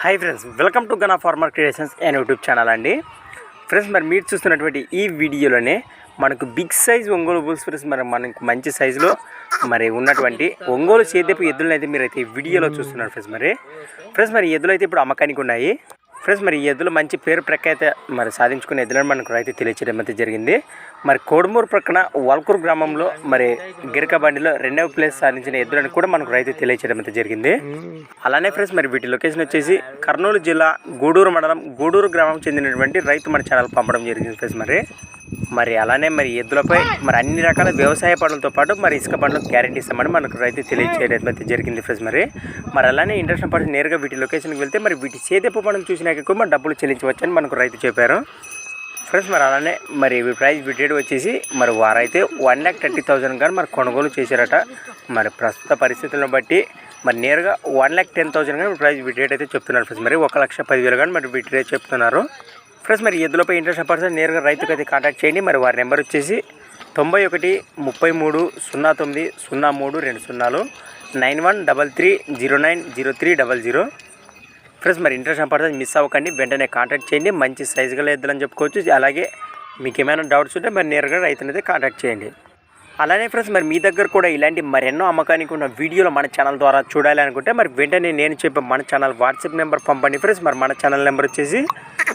Hi friends welcome to Gana farmer creations and YouTube channel అండి. Friends మరి మీరు చూస్తున్నటువంటి ఈ వీడియోలోనే మనకు big size Ongole bulls friends మరి మనకు మంచి సైజులో మరి ఉన్నటువంటి ఒంగోలు సేద్యపు ఎద్దులను అయితే మీరు అయితే ఈ వీడియోలో చూస్తున్నారు ఫ్రెండ్స్ మరి. ఫ్రెండ్స్ మరి ఎద్దులు అయితే ఇప్పుడు అమ్మకానికి ఉన్నాయి. ఫ్రెండ్స్ మరి ఈ ఎద్దులు మంచి పేరు ప్రఖ్యాత మరి సాధించుకునే ఎద్దులను మనకు అయితే తెలియచేయడం అయితే జరిగింది. మరి కోడుమూరు ప్రక్కన వల్కూరు గ్రామంలో మరి గిరికబండిలో రెండవ ప్లేస్ సాధించిన ఎద్దులను కూడా మనకు రైతు తెలియచేయడం అయితే జరిగింది. అలానే ఫ్రెండ్స్ మరి వీటి లొకేషన్ వచ్చేసి కర్నూలు జిల్లా గూడూరు మండలం గూడూరు గ్రామం చెందినటువంటి రైతు మన ఛానల్ పంపడం జరిగింది ఫ్రెండ్స్ మరి. మరి అలానే మరి ఎద్దులపై మరి అన్ని రకాల వ్యవసాయ పనులతో పాటు మరి ఇసుక పనులకు గ్యారెంటీ ఇస్తామని మనకు రైతు తెలియచేయడం అయితే జరిగింది ఫ్రెండ్స్ మరి. మరి అలానే ఇంటర్నేషనల్ పర్సన్ నేరుగా వీటి లొకేషన్కి వెళ్తే మరి వీటి సేదెప్పు పనులు చూసినాక కూడా మరి డబ్బులు చెల్లించవచ్చని మనకు రైతు చెప్పారు. ఫ్రెండ్స్ మరి అలానే మరి ఇవి ప్రైస్ బిటెడ్ వచ్చేసి మరి వారైతే వన్ ల్యాక్ థర్టీ థౌసండ్ కానీ మరి కొనుగోలు చేశారట. మరి ప్రస్తుత పరిస్థితులను బట్టి మరి నేరుగా వన్ ల్యాక్ టెన్ థౌసండ్ కానీ ప్రైస్ బిటెడ్ అయితే చెప్తున్నారు ఫ్రెండ్స్ మరి. ఒక లక్ష పదివేలు కానీ మరి బిటెడ్ చెప్తున్నారు. ఫ్రెండ్స్ మరి ఎద్దులపై ఇంట్రెస్ట్ పర్సన్ నేరుగా రైతుకు అయితే కాంటాక్ట్ చేయండి. మరి వారి నెంబర్ వచ్చేసి తొంభై ఒకటి ముప్పై మూడు సున్నా తొమ్మిది సున్నా మూడు రెండు సున్నాలు nine one double three zero nine zero three double zero. Friends మరి ఇంట్రెస్ట్ పర్సన్ మిస్ అవ్వకండి. వెంటనే కాంటాక్ట్ చేయండి. మంచి సైజు గల ఎద్దులని చెప్పుకోవచ్చు. అలాగే మీకు ఏమైనా డౌట్స్ ఉంటే మరి నేరుగా రైతునైతే కాంటాక్ట్ చేయండి. అలానే ఫ్రెండ్స్ మరి మీ దగ్గర కూడా ఇలాంటి మరెన్నో అమ్మకానికి ఉన్న వీడియోలు మన ఛానల్ ద్వారా చూడాలి అనుకుంటే మరి వెంటనే నేను చెప్పే మన ఛానల్ వాట్సాప్ నెంబర్ పంపండి. ఫ్రెండ్స్ మరి మన ఛానల్ నెంబర్ వచ్చేసి